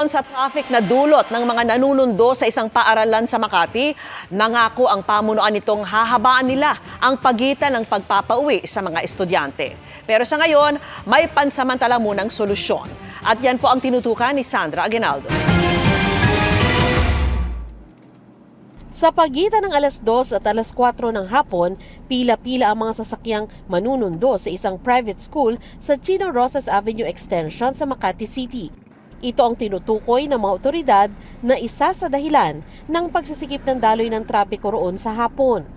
Sa traffic na dulot ng mga nanunundo sa isang paaralan sa Makati, nangako ang pamunuan nitong hahabaan nila ang pagitan ng pagpapauwi sa mga estudyante. Pero sa ngayon, may pansamantala munang solusyon. At yan po ang tinutukan ni Sandra Aguinaldo. Sa pagitan ng alas 2 at alas 4 ng hapon, pila-pila ang mga sasakyang manunundo sa isang private school sa Chino Rosas Avenue Extension sa Makati City. Ito ang tinutukoy ng mga otoridad na isa sa dahilan ng pagsisikip ng daloy ng trapiko roon sa hapon.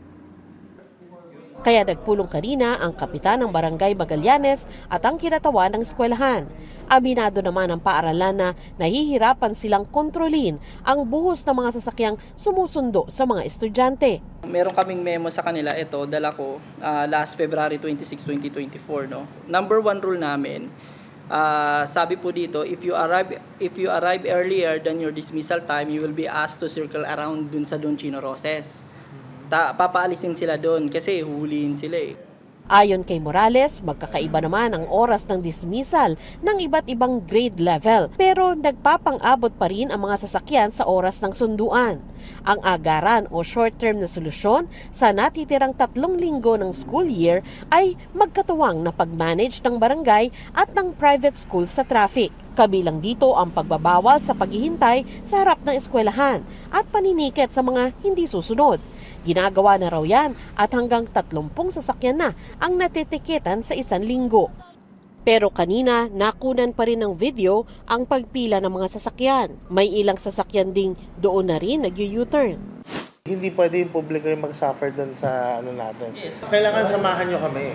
Kaya nagpulong kanina ang kapitan ng barangay Magallanes at ang kinatawan ng eskwelahan. Aminado naman ang paaralan na nahihirapan silang kontrolin ang buhos ng mga sasakyang sumusundo sa mga estudyante. Meron kaming memo sa kanila, ito, dala ko, ah, last February 26, 2024, no? Number one rule namin, ah, sabi po dito, if you arrive if you arrive earlier than your dismissal time, you will be asked to circle around dun sa Don Chino Roses. Ta papaalisin sila doon kasi huhulihin sila eh. Ayon kay Morales, magkakaiba naman ang oras ng dismissal ng iba't ibang grade level pero nagpapang-abot pa rin ang mga sasakyan sa oras ng sunduan. Ang agaran o short-term na solusyon sa natitirang tatlong linggo ng school year ay magkatuwang na pag-manage ng barangay at ng private school sa traffic. Kabilang dito ang pagbabawal sa paghihintay sa harap ng eskwelahan at paniniket sa mga hindi susunod. Ginagawa na raw yan at hanggang 30 sasakyan na ang natitikitan sa isang linggo. Pero kanina, nakunan pa rin ng video ang pagpila ng mga sasakyan. May ilang sasakyan ding doon na rin nag-U-turn. Hindi pwede yung publiko yung mag-suffer doon sa ano natin. Kailangan samahan nyo kami.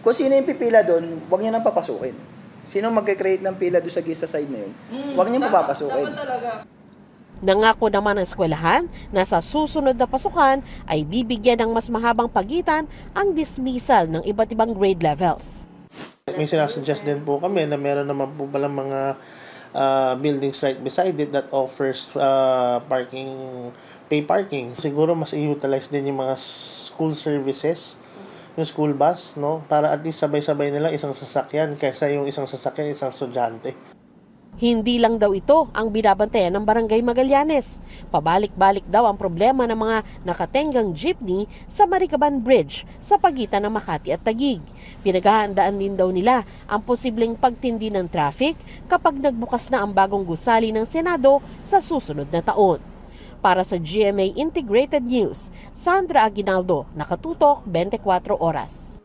Kung sino yung pipila doon, huwag niyo nang papasukin. Sino magke-create ng pila doon sa gisa side na yun, huwag niyo papapasukin. Nangako naman ang eskwelahan na sa susunod na pasukan ay bibigyan ng mas mahabang pagitan ang dismissal ng iba't ibang grade levels. May sinasuggest din po kami na meron naman po palang mga ah, buildings right beside it that offers ah, parking, pay parking. Siguro mas i-utilize din yung mga school services, yung school bus, no? Para at least sabay-sabay nila isang sasakyan kaysa yung isang sasakyan, isang estudyante. Hindi lang daw ito ang binabantayan ng Barangay Magallanes. Pabalik-balik daw ang problema ng mga nakatenggang jeepney sa Maricaban Bridge sa pagitan ng Makati at Tagig. Pinaghahandaan din daw nila ang posibleng pagtindi ng traffic kapag nagbukas na ang bagong gusali ng Senado sa susunod na taon. Para sa GMA Integrated News, Sandra Aguinaldo, Nakatutok, 24 Oras.